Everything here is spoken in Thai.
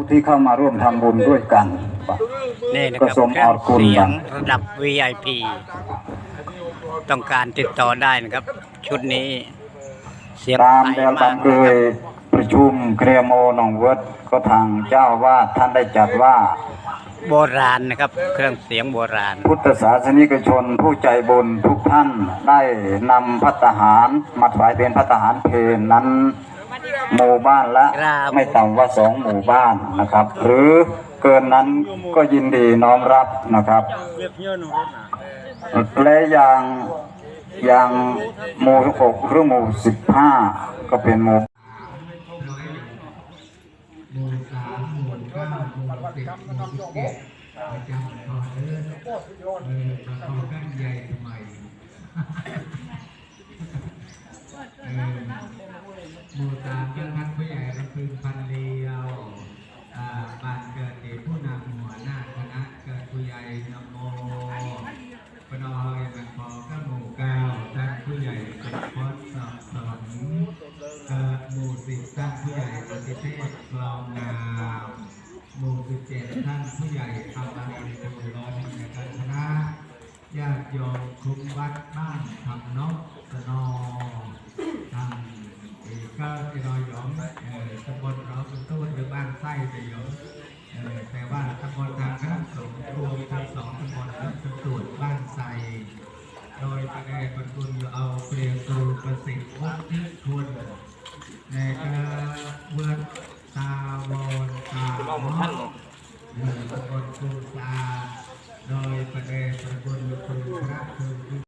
ผู้ที่เข้ามาร่วมทำบุญด้วยกัน นี่นะครับก็สมเครื่อองดคุณ เสียงบ้างระดับ VIP ต้องการติดต่อได้นะครับ ชุดนี้ เสียงตามใสแนวมากบำเคยประชุมเครียโมหนองเวิร์ดก็ทางเจ้าว่าท่านได้จัดว่า โบราณนะครับ เครื่องเสียงโบราณ พุทธศาสนิกชนผู้ใจบุญทุกท่านได้นำพัตตาหารมาถวายเป็นพัตตาหารเพลนั้น หมู่บ้านละครับไม่ต่ำกว่าสองหมู่บ้านนะครับ หรือเกินนั้นก็ยินดีน้อมรับนะครับ และอย่างอย่างหมู่หกหรือหมู่สิบห้าก็เป็นหมู่หมู่สามหมู่เก้าหมู่สิบหมู่สิบเจ็ดประจำพอเดินเออมาพอกันใหญ่ทำไมเออ หมู่สามก็ท่านผู้ใหญ่ก็คือพันเลียวบ้านเกิดเด็กผู้นำหัวหน้าคณะเกิดผู้ใหญ่นโมปนอยมันพอก็หมู่เก้าท่านผู้ใหญ่สุพจน์สอบสนเกิดหมู่สิบท่านผู้ใหญ่ปฏิเทศกลองงามหมู่สิบเจ็ดท่านผู้ใหญ่ทำอะไรตุลอนในการคณะญาติโยมคุ้มวัดบ้านทำนกสนอท คุณตู้หรือบ้านไส้ไปเยอะแต่ว่าตำบลทางคณะสงฆ์รวมทั้งสองตำบลและตรวจบ้านไส้โดยประเดประคุณเอาเปลี่ยนตูประสิทธิ์วัดที่ควณในกระเบื้อตาวนตาหมอหรือตำบลคูซาโดยประเดประคุณคุณพระคุณ